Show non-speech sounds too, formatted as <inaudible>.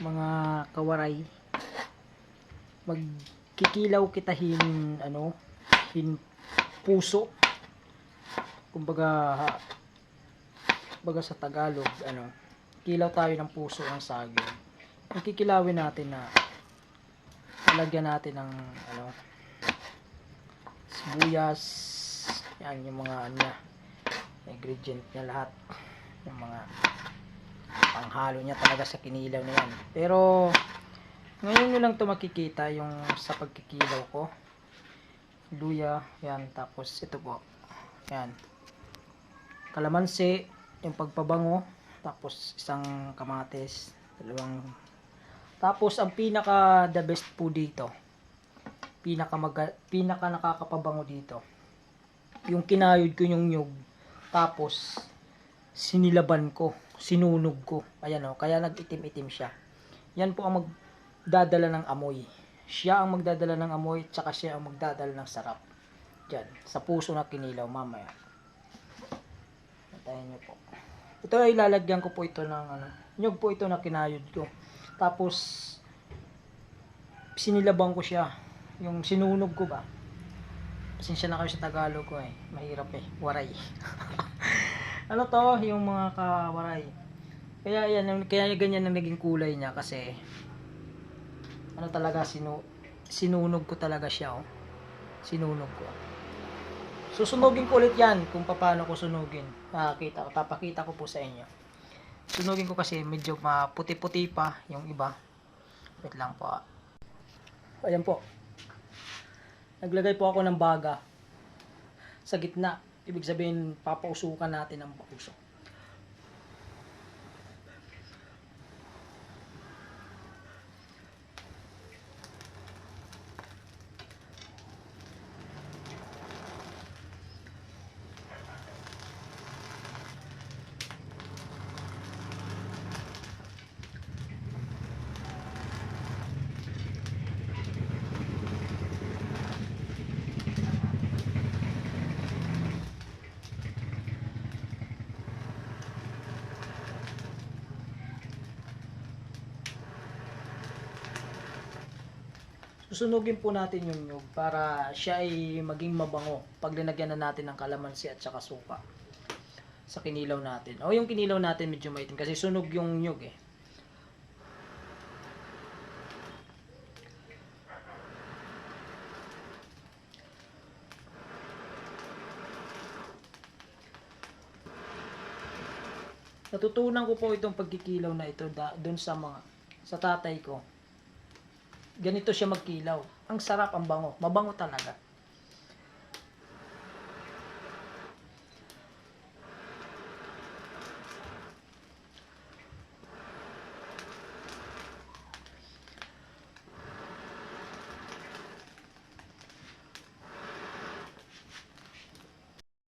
mga kawaray. Magkikilaw kita hin ano, hin puso. Kumbaga baga sa Tagalog, ano, kilaw tayo ng puso ng saging. Ang kikilawin natin na lalagyan natin ng ano, sibuyas, yan yung mga ano ingredient niya lahat. Yung mga panghalo niya talaga sa kinilaw na yan. Pero, ngayon nyo lang to makikita yung sa pagkikilaw ko. Luya, yan. Tapos, ito po. Yan. Kalamansi, yung pagpabango. Tapos, isang kamatis. Dalawang. Tapos, ang pinaka the best po dito. Pinaka, maga, pinaka nakakapabango dito. Yung kinayod ko yung nyug. Tapos, sinilaban ko, sinunog ko. Ayan o, kaya nag-itim-itim siya. Yan po ang magdadala ng amoy. Siya ang magdadala ng amoy, tsaka siya ang magdadala ng sarap. Diyan, sa puso na kinilaw mamaya. Patayin niyo po. Ito ay lalagyan ko po ito ng ano, nyug po ito na kinayod ko. Tapos, sinilaban ko siya. Yung sinunog ko ba? Pasensya na kayo sa Tagalog ko eh. Mahirap eh. Waray. <laughs> ano to yung mga kawaray. Kaya yan kaya ganyan ang naging kulay niya kasi ano talaga sinu sinunog ko talaga siya oh. Sinunog ko. Susunugin ko ulit yan kung paano ko sunugin. Pakita ko papakita ko po sa inyo. Sunugin ko kasi medyo maputi-puti pa yung iba. Wait lang po ah. ayan po. Naglagay po ako ng baga sa gitna. Ibig sabihin, papausukan natin ang puso. Susunugin po natin yung nyug para siya ay maging mabango pag linagyan na natin ng kalamansi at saka suka sa kinilaw natin. O yung kinilaw natin medyo maitim kasi sunog yung nyug eh. Natutunan ko po itong pagkikilaw na ito doon sa mga sa tatay ko ganito siya magkilaw. Ang sarap, ang bango. Mabango talaga.